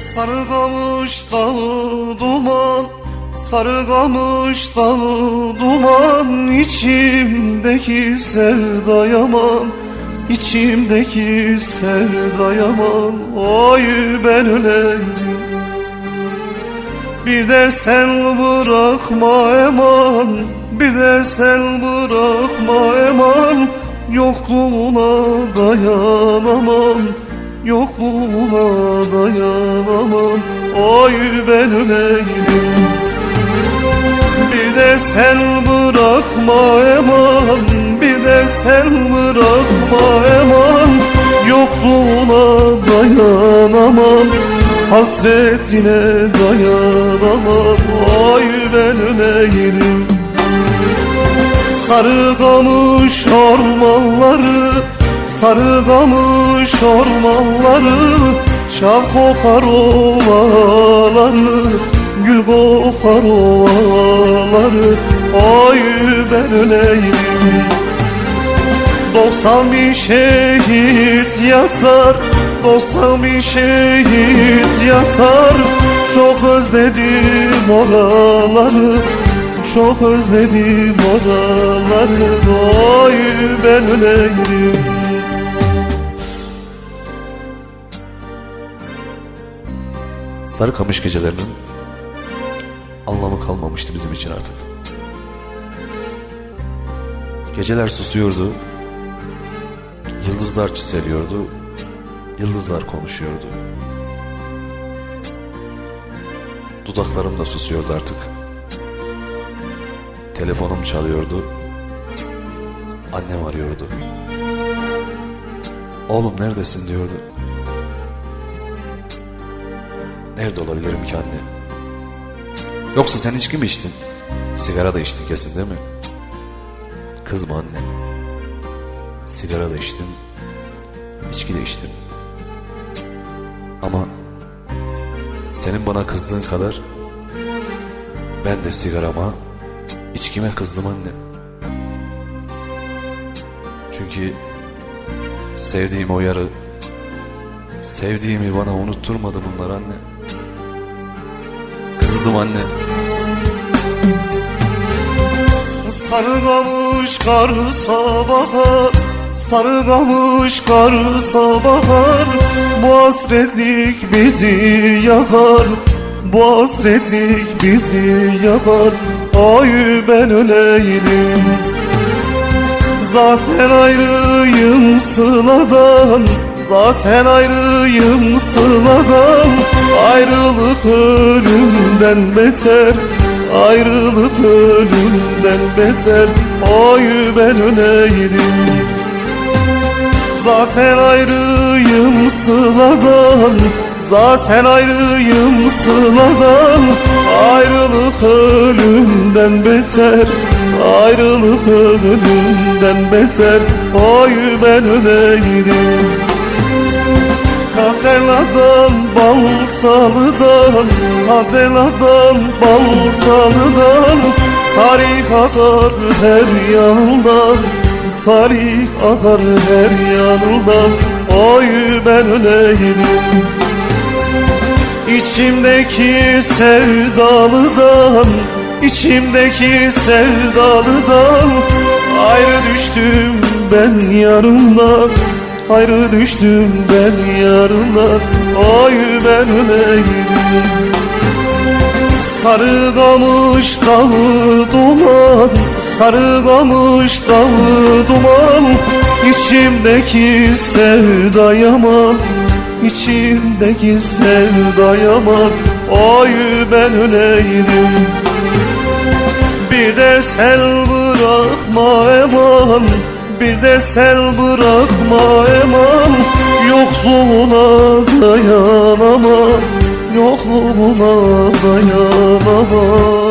Sarıgamış dalı duman. Sarıgamış dalı duman. İçimdeki sevda yaman. İçimdeki sevda yaman. Oy ben öleyim. Bir de sen bırakma eman. Bir de sen bırakma eman. Yokluğuna dayanamam Yokluğuna dayanamam Oy ben öleydim. Bir de sen bırakma eman Bir de sen bırakma eman. Yokluğuna dayanamam Hasretine dayanamam. Oy ben öleydim. Sarı kamış ormanları Sarı kamış ormanları Çam kokar ovaları Gül kokar ovaları Oy ben öleydim Doksan bin şehit yatar Doksan bin şehit yatar. Çok özledim oraları Çok özledim oraları. Oy ben öleydim Sarıkamış gecelerinin anlamı kalmamıştı bizim için artık. Geceler susuyordu, yıldızlar çiseliyordu, yıldızlar konuşuyordu. Dudaklarım da susuyordu artık. Telefonum çalıyordu, annem arıyordu. Oğlum neredesin diyordu. Nerede olabilirim ki anne? Yoksa sen içki mi içtin? Sigara da içtin kesin değil mi? Kızma anne. Sigara da içtim. içki de içtim. Ama senin bana kızdığın kadar ben de sigarama, içkime kızdım anne. Çünkü sevdiğim o yarı, sevdiğimi bana unutturmadı bunlar anne. Kızdım anne. Sarı kamış kar sabaha Sarı kamış kar sabahar Bu hasretlik bizi yakar Bu hasretlik bizi yakar. Ay ben öleydim. Zaten ayrıyım sıladan Zaten ayrıyım sıladan Ayrılık ölümden beter Ayrılık ölümden beter. Oy ben öleydim Zaten ayrıyım sıladan Zaten ayrıyım sıladan. Ayrılık ölümden beter Ayrılık ölümden beter. Oy ben öleydim Katerladan, baltalıdan Katerladan, baltalıdan Tarih akar her yanından Tarih akar her yanından Oy ben öleydim. İçimdeki sevdalıdan içimdeki sevdalıdan. Ayrı düştüm ben yarımdan Ayrı düştüm ben yarımdan Oy ben öleydim Sarı kamış dağı duman Sarı kamış dağı duman. İçimdeki sevda yaman İçimdeki sevda yaman. Oy ben öleydim Bir de sen bırakma eman Bir de sen bırakma eman Yokluğuna dayanamam Yokluğuna dayanamam